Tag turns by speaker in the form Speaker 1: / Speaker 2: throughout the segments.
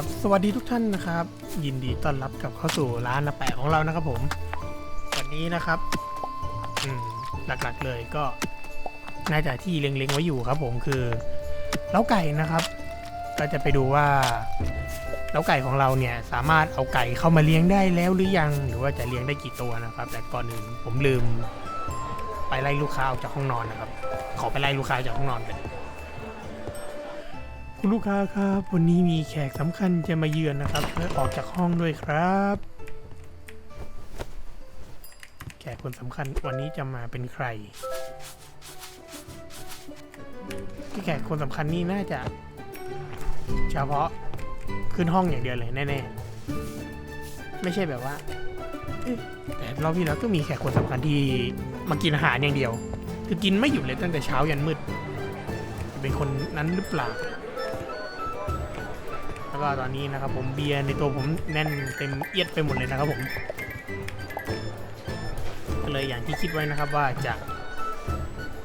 Speaker 1: ครับ สวัสดีทุกท่านนะครับ ยินดีต้อนรับกลับเข้าสู่ร้านนาแปะของเรานะครับผม วันนี้นะครับอืมหลักๆเลยก็น่าจะที่เล็งๆไว้อยู่ครับผมคือเล้าไก่นะครับ ก็จะไปดูว่าเล้าไก่ของเราเนี่ยสามารถเอาไก่เข้ามาเลี้ยงได้แล้วหรือยังหรือว่าจะเลี้ยงได้กี่ตัวนะครับ แต่ก่อนอื่นผมลืม ไปไล่ลูกค้าออกจากห้องนอนนะครับ ขอไปไล่ลูกค้าออกจากห้องนอนกัน คุณลูกค้าครับ วันนี้มีแขกสำคัญจะมาเยือนนะครับและออกจากห้องด้วยครับ แขกคนสำคัญวันนี้จะมาเป็นใครที่แขกคนสำคัญนี่น่าจะ เฉพาะขึ้นห้องอย่างเดียวเลยแน่ๆ ไม่ใช่แบบว่าแต่รอบที่แล้วก็มีแขกคนสำคัญที่มากินอาหารอย่างเดียว คือกินไม่หยุดเลยตั้งแต่เช้ายันมืด เป็นคนนั้นหรือเปล่า แล้วก็ตอนนี้นะครับผมเบียร์ในตัวผมแน่นเต็มเอียดไปหมดเลยนะครับผมก็เลยอย่างที่คิดไว้นะครับว่าจะ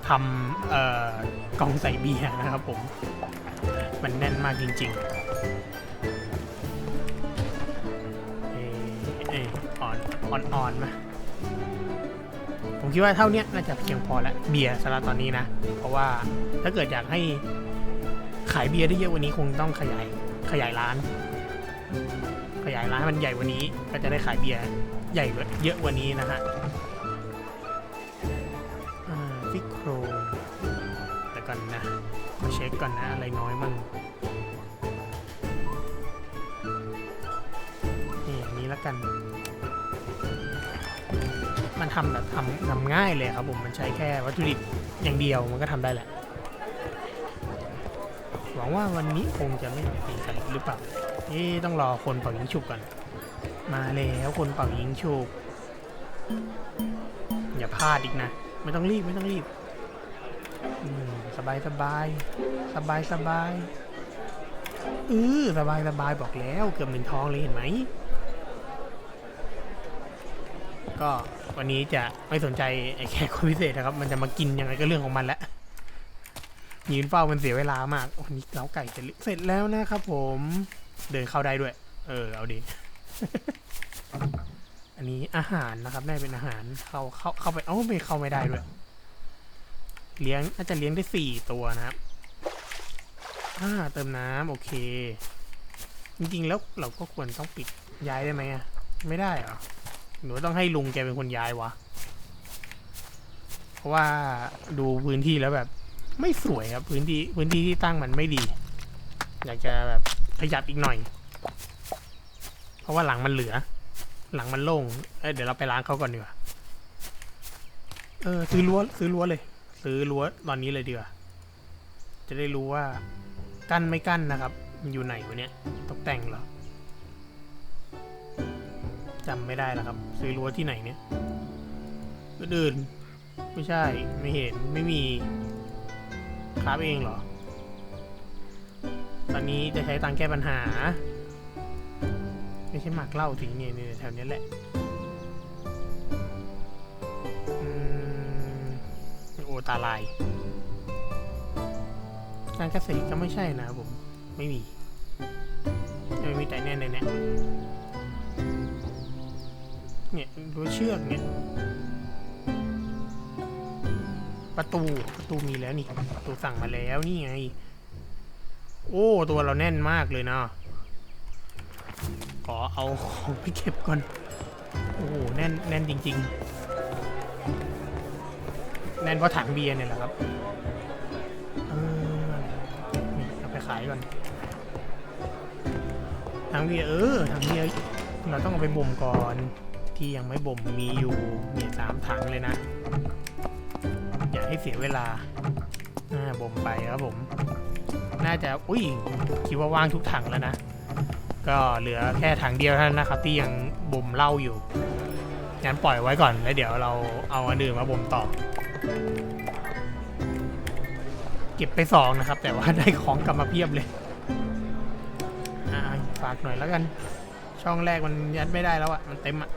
Speaker 1: ทำเอ่อกล่องใส่เบียร์นะครับผม มันแน่นมากจริงๆเอเออ่อนอ่อนอ่อนมาผมคิดว่าเท่านี้น่าจะเพียงพอแล้วเบียร์สำหรับตอนนี้นะ เพราะว่าถ้าเกิดอยากให้ขายเบียร์ได้เยอะกวันนี้คงต้องขยาย ขยายร้าน ขยายร้านให้มันใหญ่กว่านี้ ก็จะได้ขายเบียร์ใหญ่เยอะกว่านี้นะฮะอ่าฟิกโครแต่ก่อนนะ มาเช็คก่อนนะ อะไรน้อยมั่งนี่อย่างนี้แล้วกัน มันทำแบบทำทำง่ายเลยครับผม มันใช้แค่วัตถุดิบอย่างเดียวมันก็ทำได้แหละ วังว่าวันนี้คงจะไม่มีใครหรือเปล่าเอ๊ต้องรอคนเป่ายิงฉุบก่อน มาแล้วคนเป่ายิงฉุบอย่าพลาดอีกนะ ไม่ต้องรีบไม่ต้องรีบสบายสบายสบายสบายเออสบายสบายบอกแล้วเกือบหนึ่งท้องเลยเห็นไหม ก็วันนี้จะไม่สนใจไอ้แขกคนพิเศษนะครับ มันจะมากินยังไงก็เรื่องของมันแหละ ยืนเฝ้ามันเสียเวลามากวันนี้เล้าไก่เสร็จเสร็จแล้วนะครับผม เดินเข้าได้ด้วย เออ เอาดิอันนี้อาหารนะครับ ได้เป็นอาหาร เข้าเข้าเข้าไป เอ้าไม่เข้าไม่ได้ด้วย เลี้ยงน่าจะเลี้ยงได้สี่ตัวนะครับ อ่า เติมน้ำโอเค จริงๆ แล้วเราก็ควรต้องปิดย้ายได้ไหมอะไม่ได้เหรอหรือว่าต้องให้ลุงแกเป็นคนย้ายวะ เพราะว่าดูพื้นที่แล้วแบบ ไม่สวยครับ พื้นที่พื้นที่ที่ตั้งมันไม่ดี อยากจะแบบขยับอีกหน่อย เพราะว่าหลังมันเหลือ หลังมันโล่งเอ้ยเดี๋ยวเราไปล้างเขาก่อนดีกว่าเออซื้อรั้วซื้อรั้วเลย ซื้อรั้วตอนนี้เลยดีกว่าจะได้รู้ว่ากั้นไม่กั้นนะครับ มันอยู่ไหนวะเนี่ยตกแต่งเหรอจำไม่ได้แล้วครับ ซื้อรั้วที่ไหนเนี่ยอื่นไม่ใช่ไม่เห็นไม่มี ครับเองเหรอ ตอนนี้จะใช้ตังแก้ปัญหา ไม่ใช่หมักเหล้าสิเนี่ยเนี่ยแถวเนี้ยแหละอืมโอตาลายการเกษตรก็ไม่ใช่นะครับผม ไม่มี ไม่มีแต่แน่นเนี่ย เนี่ยรั้เชือกเนี่ย ประตูประตูมีแล้วนี่ประตูสั่งมาแล้วนี่ไง โอ้ตัวเราแน่นมากเลยเนาะขอเอาของไปเก็บก่อนโอ้โหแน่นแน่นจริง ๆ แน่นเพราะถังเบียร์เนี่ยแหละครับเออนี่เอาไปขายก่อนถังเบียร์เออถังเบียร์เราต้องเอาไปบ่มก่อนที่ยังไม่บ่มมีอยู่เนี่ยสามถังเลยนะ ให้เสียเวลาอ่าบ่มไปครับผม น่าจะอุ้ยคิดว่าว่างทุกถังแล้วนะ ก็เหลือแค่ถังเดียวเท่านั้นนะครับ ที่ยังบ่มเหล้าอยู่งั้นปล่อยไว้ก่อนแล้วเดี๋ยวเราเอาอันอื่นมาบ่มต่อ เก็บไปสองนะครับ แต่ว่าได้ของกลับมาเพียบเลยฝากหน่อยแล้วกัน ช่องแรกมันยัดไม่ได้แล้วอะมันเต็มอะ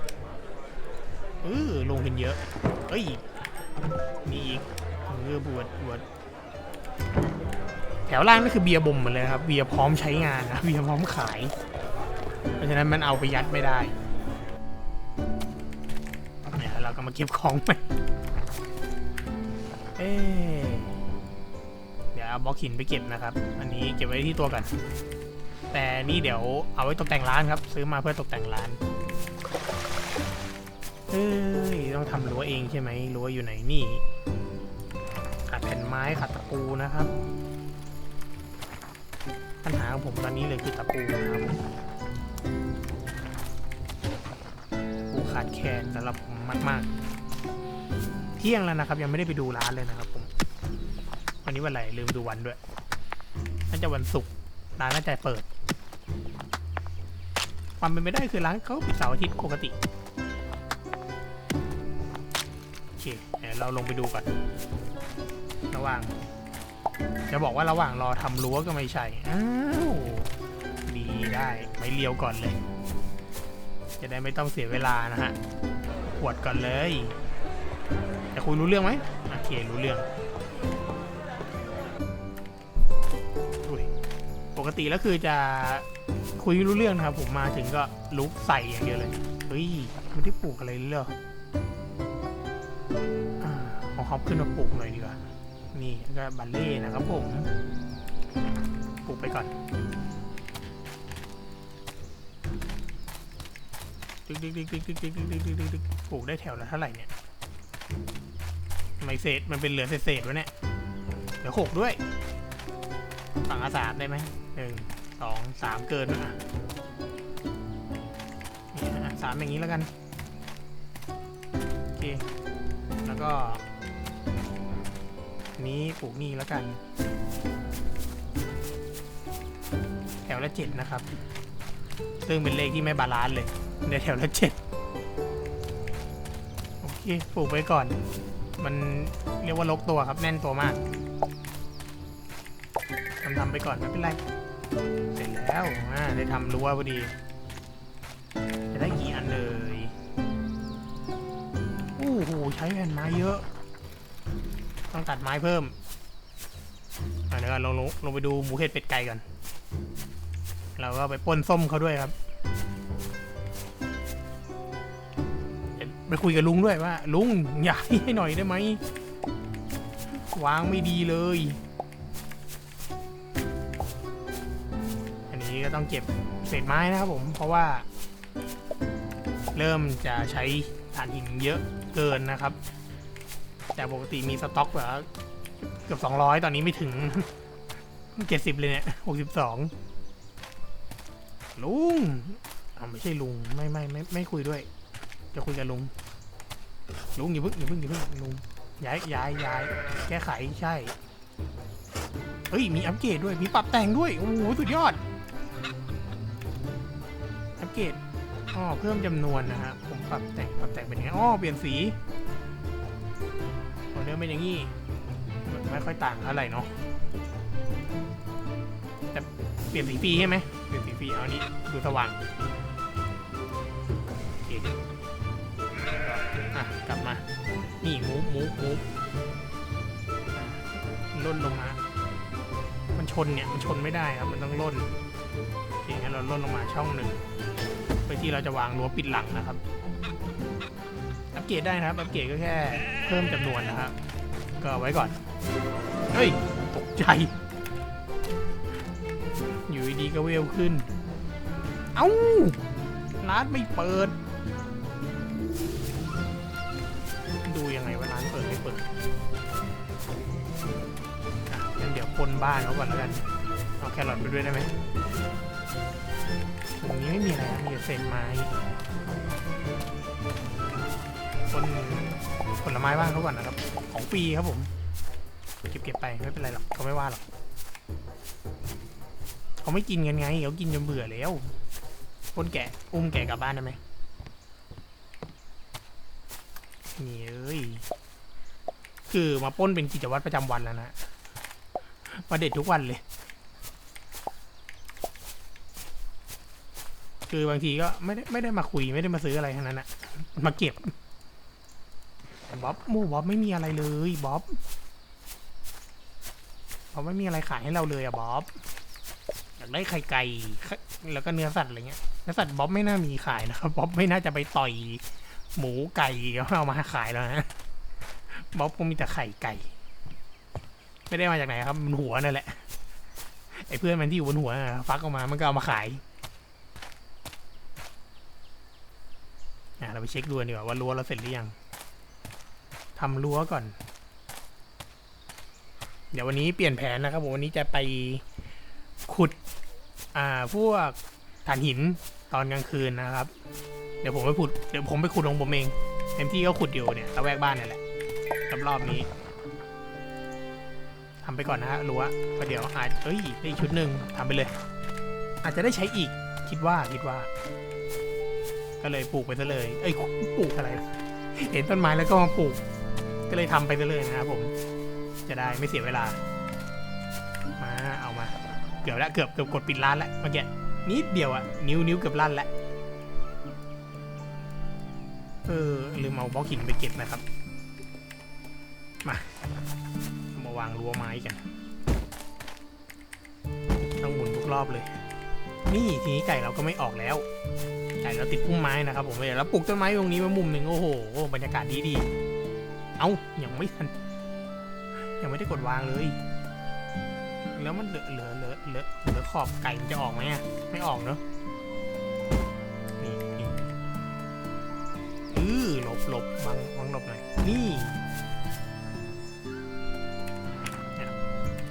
Speaker 1: เออลงกันเยอะ เอ้ย มีอีก เออบวชบวชแถวล่างนี่คือเบียร์บ่มหมดเลยครับเบียร์พร้อมใช้งานนะเบียร์พร้อมขาย เพราะฉะนั้นมันเอาไปยัดไม่ได้เนี่ยเราก็มาเก็บของไปเอ๊เดี๋ยวเอาบล็อกหินไปเก็บนะครับ อันนี้เก็บไว้ที่ตัวกัน แต่นี่เดี๋ยวเอาไว้ตกแต่งร้านครับ ซื้อมาเพื่อตกแต่งร้านเอ้ยต้องทำรั้วเองใช่ไหมรั้วอยู่ไหนนี่ ไม้ขาดตะปูนะครับ ปัญหาของผมตอนนี้เลยคือตะปูนะครับปูขาดแคลนสำหรับผมมาก ๆ เที่ยงแล้วนะครับ ยังไม่ได้ไปดูร้านเลยนะครับผมวันนี้วันอะไรลืมดูวันด้วยน่าจะวันศุกร์ร้านน่าจะเปิด ความเป็นไปได้คือร้านเขาปิดเสาร์อาทิตย์ปกติโอเคเดี๋ยวเราลงไปดูก่อน ระหว่าง จะบอกว่าระหว่างรอทำรั้วก็ไม่ใช่อ้าวดีได้ไม่เลี้ยวก่อนเลย จะได้ไม่ต้องเสียเวลานะฮะปวดก่อนเลยจะคุยรู้เรื่องไหมโอเครู้เรื่องอุ๊ยปกติแล้วคือจะคุยรู้เรื่องนะครับ ผมมาถึงก็ลุกใส่อย่างเดียวเลยเฮ้ยไม่ได้ปลูกอะไรเลยเหรออ่าเอาฮอปขึ้นมาปลูกหน่อยดีกว่า นี่ก็บัลเล่นะครับผมปลูกไปก่อนดึกดึกดึกดึกดึกดึกดึกดึกดึกดึกดึกปลูกได้แถวละเท่าไหร่เนี่ยทำไมเศษมันเป็นเหลือเศษๆวะเนี่ยเหลือหกด้วย ฝั่งละสามได้ไหมหนึ่งสองสามเกินอะนี่อะสามอย่างนี้แล้วกัน โอเค แล้วก็ นี้ปลูกนี่แล้วกัน แถวละเจ็ดนะครับ ซึ่งเป็นเลขที่ไม่บาลานซ์เลยในแถวละเจ็ดโอเคปลูกไว้ก่อน มันเรียกว่าลกตัวครับแน่นตัวมากทำทำไปก่อนไม่เป็นไร เสร็จแล้วอ่าได้ทำรั้วพอดี จะได้กี่อันเลยโอ้โหใช้แผ่นไม้เยอะ ต้องตัดไม้เพิ่มเดี๋ยวก่อนลงลงลงไปดูหมูเห็ดเป็ดไก่ก่อนเราก็ไปป้นส้มเขาด้วยครับ ไปคุยกับลุงด้วยว่า ลุงย้ายให้หน่อยได้ไหมวางไม่ดีเลย อันนี้ก็ต้องเก็บเศษไม้นะครับผม เพราะว่า เริ่มจะใช้ถ่านหินเยอะเกินนะครับ แต่ปกติมีสต็อกแบบเกือบ200ตอนนี้ไม่ถึง70เลยเนี่ย62ลุงอ่าไม่ใช่ลุงไม่ไม่ไม่ไม่คุยด้วย จะคุยกับลุง ลุงอย่าเพิ่งอย่าเพิ่งอย่าเพิ่งลุงย้ายย้ายย้ายแก้ไขใช่เฮ้ยมีอัปเกรดด้วยมีปรับแต่งด้วยโอ้โหสุดยอดอัปเกรดอ๋อเพิ่มจำนวนนะฮะผมปรับแต่งปรับแต่งเป็นไงอ๋อเปลี่ยนสี เดิมเป็นอย่างนี้ไม่ค่อยต่างเท่าไรเนาะแต่เปลี่ยนสีฟรีใช่ไหมเปลี่ยนสีฟรีเอานี้ดูสว่างโอเคอะกลับมา นี่มูฟมูฟมูฟล่นลงมา มันชนเนี่ย มันชนไม่ได้ครับ มันต้องล่นโอเคงั้นเราล่นลงมาช่องหนึ่งเพื่อที่เราจะวางรั้วปิดหลังนะครับ เกรดได้นะครับอัปเกรดก็แค่เพิ่มจำนวนนะครับ ก็ไว้ก่อน เฮ้ย ตกใจ อยู่ดีๆก็เวลขึ้น เอ้าร้านไม่เปิด ดูยังไงว่าร้านเปิดไม่เปิดงั้นเดี๋ยวปนบ้านเขาก่อนแล้วกัน เอาแครอทไปด้วยได้ไหมตรงนี้ไม่มีอะไรมีแต่เศษไม้ ปนผลไม้บ้านเขาก่อนนะครับ ของฟรีครับผม เก็บเก็บไปไม่เป็นไรหรอกเขาไม่ว่าหรอกเขาไม่กินกันไงเขากินจนเบื่อแล้วปนแกะอุ้มแกะกลับบ้านได้ไหมนี่เอ้ยคือมาป้นเป็นกิจวัตรประจำวันแล้วนะมาเด็ดทุกวันเลย คือบางทีก็ไม่ได้ไม่ได้มาคุยไม่ได้มาซื้ออะไรทั้งนั้นอะมาเก็บ บ๊อบหมูบ๊อบไม่มีอะไรเลยบ๊อบราะไม่มีอะไรขายให้เราเลยอะบ๊อบอยากได้ไข่ไก่แล้วก็เนื้อสัตว์อะไรเงี้ยเนื้อสัตว์บ๊อบไม่น่ามีขายนะครับบ๊อบไม่น่าจะไปต่อย หมูไก่เอามาขายแล้วนะบ๊อบคงมีแต่ไข่ไก่ ไม่ได้มาจากไหนครับมันหัวนั่นแหละไอ้เพื่อนมันที่อยู่บนหัวฟักออกมามันก็เอามาขายอะเราไปเช็คดูกันดีกว่าว่ารั้วเราเสร็จหรือยัง ทำรั้วก่อน เดี๋ยววันนี้เปลี่ยนแผนนะครับผมวันนี้จะไปขุด อ่า พวกถ่านหินตอนกลางคืนนะครับ เดี๋ยวผมไปขุด เดี๋ยวผมไปขุดของผมเอง เต็มที่ก็ขุดอยู่เนี่ยระแวกบ้านนี่แหละกับรอบนี้ทำไปก่อนนะฮะรั้วก็เดี๋ยวอาจเอ้ยได้ชุดหนึ่งทำไปเลย อาจจะได้ใช้อีก คิดว่าคิดว่า ก็เลยปลูกไปซะเลย เอ้ยปลูกอะไร เห็นต้นไม้แล้วก็มาปลูก ก็เลยทำไปซะเลยๆนะครับผม จะได้ไม่เสียเวลา มาเอามา เกือบแล้วเกือบเกือบกดปิดร้านแล้วเมื่อกี้นิดเดียวอะนิ้วนิ้วเกือบลั่นแล้วเออลืมเอาบล็อกหินไปเก็บนะครับ มามาวางรั้วไม้กัน ต้องหมุนทุกรอบเลย นี่ทีนี้ไก่เราก็ไม่ออกแล้วไก่เราติดพุ่มไม้นะครับผมเดี๋ยวเราปลูกต้นไม้ตรงนี้มามุมหนึ่งโอ้โหบรรยากาศดีดี เอ้ายังไม่ทัน ยังไม่ได้กดวางเลย แล้วมันเหลือเหลือเหลือเหลือเหลือขอบไก่มันจะออกไหมอะไม่ออกเนอะนี่นี่อือหลบหลบวางวางหลบหน่อย นี่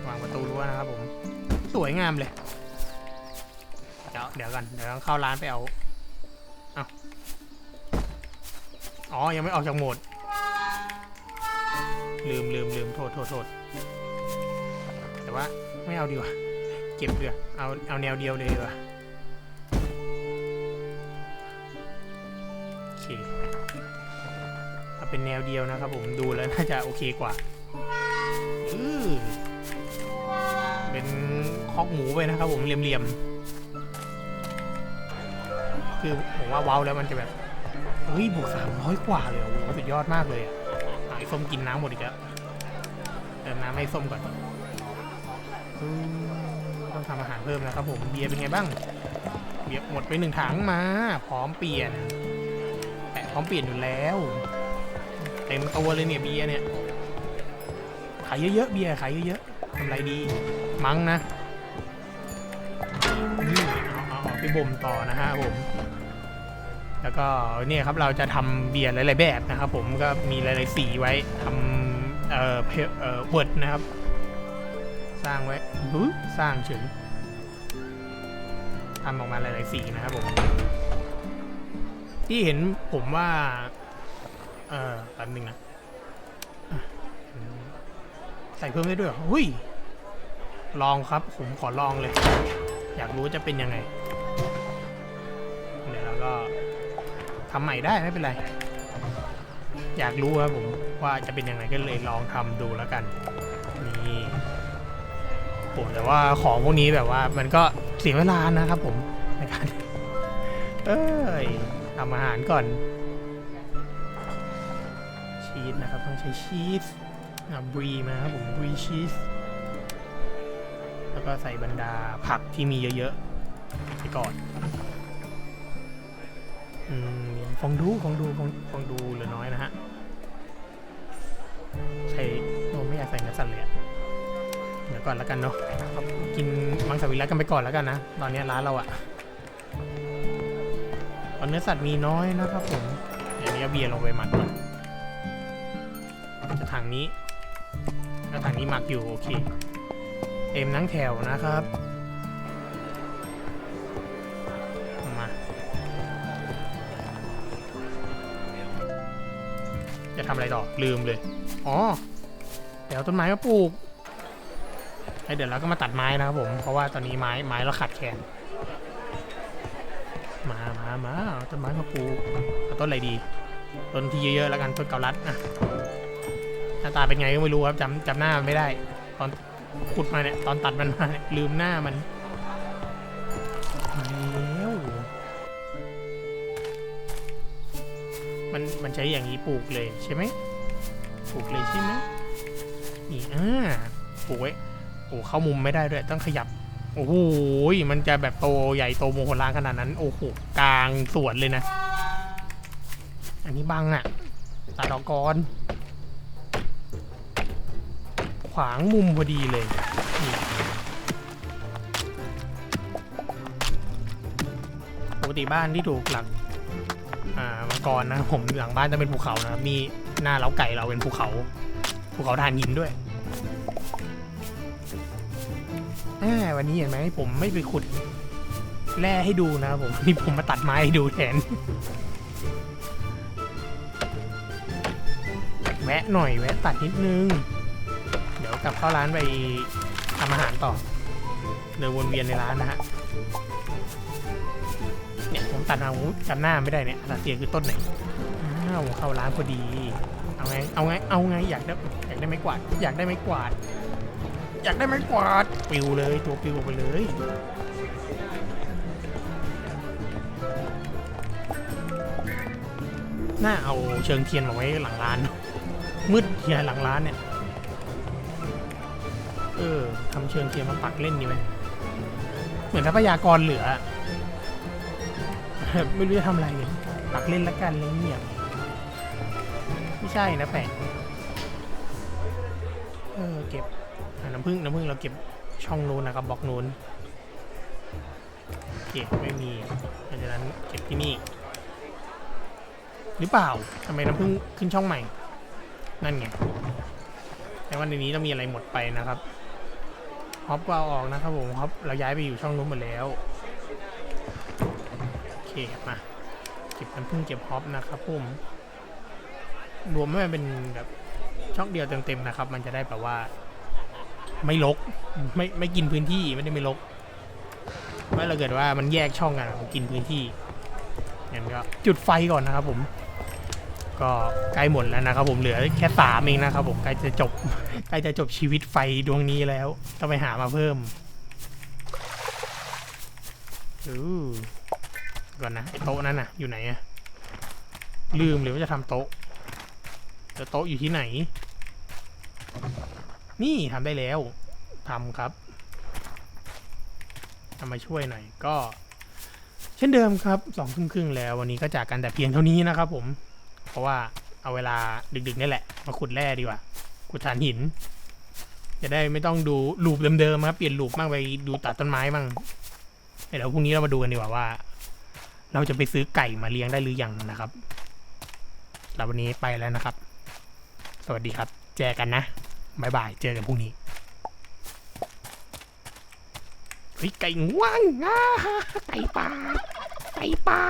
Speaker 1: วางประตูรั้วนะครับผม สวยงามเลย เดี๋ยวเดี๋ยวกัน เดี๋ยวต้องเข้าร้านไปเอา เอาอ๋อ ยังไม่ออกจากโหมด ลืมลืมลืมโทษโทษโทษแต่ว่าไม่เอาดีกว่าเก็บเดือเอาเอาแนวเดียวเลยดีกว่าโอเคเอาเป็นแนวเดียวนะครับผมดูแล้วน่าจะโอเคกว่าอือเป็นคอกหมูไปนะครับผมเหลี่ยมๆคือผมว่าเว้าวแล้วมันจะแบบเฮ้ยบวกสามร้อยกว่าเลยโอ้โหสุดยอดมากเลยอะ อ้ส้มกินน้ำหมดอีกแล้วเติมน้ำให้ส้มก่อนต้องทำอาหารเพิ่มนะครับผมเบียร์เป็นไงบ้างเบียร์หมดไปหนึ่งถังมา พร้อมเปลี่ยนแปะพร้อมเปลี่ยนอยู่แล้วเต็มตัวเลยเนี่ยเบียร์เนี่ยขายเยอะๆเบียร์ขายเยอะๆทำไรดี มั้งนะนี่เอาเอาไปบ่มต่อนะฮะผม แล้วก็เนี่ยครับเราจะทำเบียร์หลายๆแบบนะครับ ผมก็มีหลายๆสีไว้ทำเอ่อเพเอ่อเวิร์ดนะครับ สร้างไว้หูสร้างเฉยทำออกมาหลายๆสีนะครับผมที่เห็นผมว่า เอ่อแป๊บนึงนะอะใส่เพิ่มได้ด้วยเหรอหุ้ย ลองครับ ผมขอลองเลย อยากรู้จะเป็นยังไงำใหม่ได้ไม่เป็นไร อยากรู้ครับผมว่าจะเป็นยังไงก็เลยลองทำดูแล้วกัน นี่โอ้แต่ว่าของพวกนี้แบบว่ามันก็เสียเวลานะครับผมในการเอ้ยทำอาหารก่อน ชีสนะครับต้องใช้ชีสบรีมาครับผมบรีชีสแล้วก็ใส่บรรดาผักที่มีเยอะๆไปก่อน อืม ฟองดูฟองดูฟองฟองดูเหลือน้อยนะฮะใส่โอ้ไม่อยากใส่เนื้อสัตว์เลยเดี๋ยวก่อนแล้วกันเนาะกินมังสวิรัตกันไปก่อนแล้วกันนะตอนนี้ร้านเราอะตอนเนื้อสัตว์มีน้อยนะครับผมเดี๋ยวนี้เอาเบียร์ลงไปหมักก่อนจะถังนี้แล้วถังนี้หมักอยู่โอเคเต็มทั้งแถวนะครับ ทำอะไรต่อลืมเลย อ๋อ เดี๋ยวต้นไม้มาปลูกไอ้เดี๋ยวเราก็มาตัดไม้นะครับผม เพราะว่าตอนนี้ไม้ไม้เราขาดแคลนมามามาเอาต้นไม้มาปลูกเอาต้นอะไรดี ต้นที่เยอะๆแล้วกันต้นเกาลัดอะหน้าตาเป็นไงก็ไม่รู้ครับจำจำหน้ามันไม่ได้ ตอนขุดมาเนี่ยตอนตัดมันมาเนี่ยลืมหน้ามัน มันใช้อย่างนี้ปลูกเลยใช่ไหมปลูกเลยใช่ไหมนี่อ่าปลูกไว้โอ้เข้ามุมไม่ได้ด้วยต้องขยับ โอ้โหมันจะแบบโตใหญ่โตโมโหลานขนาดนั้น โอ้โหกลางสวนเลยนะ อันนี้บังอะตัดออกก่อนขวางมุมพอดีเลยปกติบ้านที่ถูกหลัก อ่ามังกรนะครับผมหลังบ้านจะเป็นภูเขานะครับมีหน้าเล้าไก่เราเป็นภูเขาภูเขาทานหินด้วยแวันนี้เห็นไหมผมไม่ไปขุดแร่ให้ดูนะครับผมนี่ผมมาตัดไม้ให้ดูแทน แวะหน่อยแวะตัดนิดนึง เดี๋ยวกลับเข้าร้านไปทำอาหารต่อเดินวนเวียนในร้านนะฮะ ตัดมาผมจำหน้าไม่ได้เนี่ยอาาเตียคือต้นไหนอ้าวเข้าร้านพอดี เอาไง เอาไง เอาไง อยากได้ อยากได้ไม้กวาด อยากได้ไม้กวาด อยากได้ไม้กวาด ปิวเลย ตัวปิวออกไปเลยน่าเอาเชิงเทียนมาไว้หลังร้าน มืดเทียหลังร้านเนี่ย เออทำเชิงเทียนมาปักเล่นดีไหม เหมือนทรัพยากรเหลือ ไม่รู้จะทำอะไรเลยปักเล่นละกันเลยเงียบไม่ใช่นะแปลเออเก็บน้ำผึ้งน้ำผึ้งเราเก็บช่องนู้นนะครับบล็อกนู้นเก็บไม่มีเพราะฉะนั้นเก็บที่นี่ หรือเปล่าทำไมน้ำผึ้งขึ้นช่องใหม่ นั่นไงแต่ว่าในนี้ต้องมีอะไรหมดไปนะครับฮอปก็เอาออกนะครับผมฮอปเราย้ายไปอยู่ช่องนู้นหมดแล้ว มาเก็บน้ำผึ้งเก็บฮอปนะครับผมรวมให้มันเป็นแบบช่องเดียวเต็มๆนะครับ มันจะได้แบบว่า ไม่ลก ไม่ไม่กินพื้นที่ไม่ได้ไม่ลกเมื่อเราเกิดว่ามันแยกช่องกันมันกินพื้นที่งั้นก็จุดไฟก่อนนะครับผม ก็ใกล้หมดแล้วนะครับผมเหลือแค่สามเองนะครับผมใกล้จะจบใกล้จะจบชีวิตไฟดวงนี้แล้วต้องไปหามาเพิ่มอือ ก่อนนะไอ้โต๊ะนั้นน่ะ อยู่ไหนอะลืมหรือว่าจะทำโต๊ะแต่โต๊ะอยู่ที่ไหน นี่ทำได้แล้วทำครับทำมาช่วยหน่อยก็ เช่นเดิมครับสองครึ่งครึ่งแล้ววันนี้ก็จากกันแต่เพียงเท่านี้นะครับผม เพราะว่าเอาเวลาดึกๆนี่แหละ มาขุดแร่ดีกว่าขุดถ่านหิน จะได้ไม่ต้องดูลูปเดิมๆครับเปลี่ยนลูปบ้างไปดูตัดต้นไม้บ้างเดี๋ยวพรุ่งนี้เรามาดูกันดีกว่าว่า เราจะไปซื้อไก่มาเลี้ยงได้หรือยังนะครับแล้ววันนี้ไปแล้วนะครับ สวัสดีครับ เจอกันนะบายบาย เจอกันพรุ่งนี้เฮ้ยไก่ง่วงอ่าไก่ป่าไก่ป่า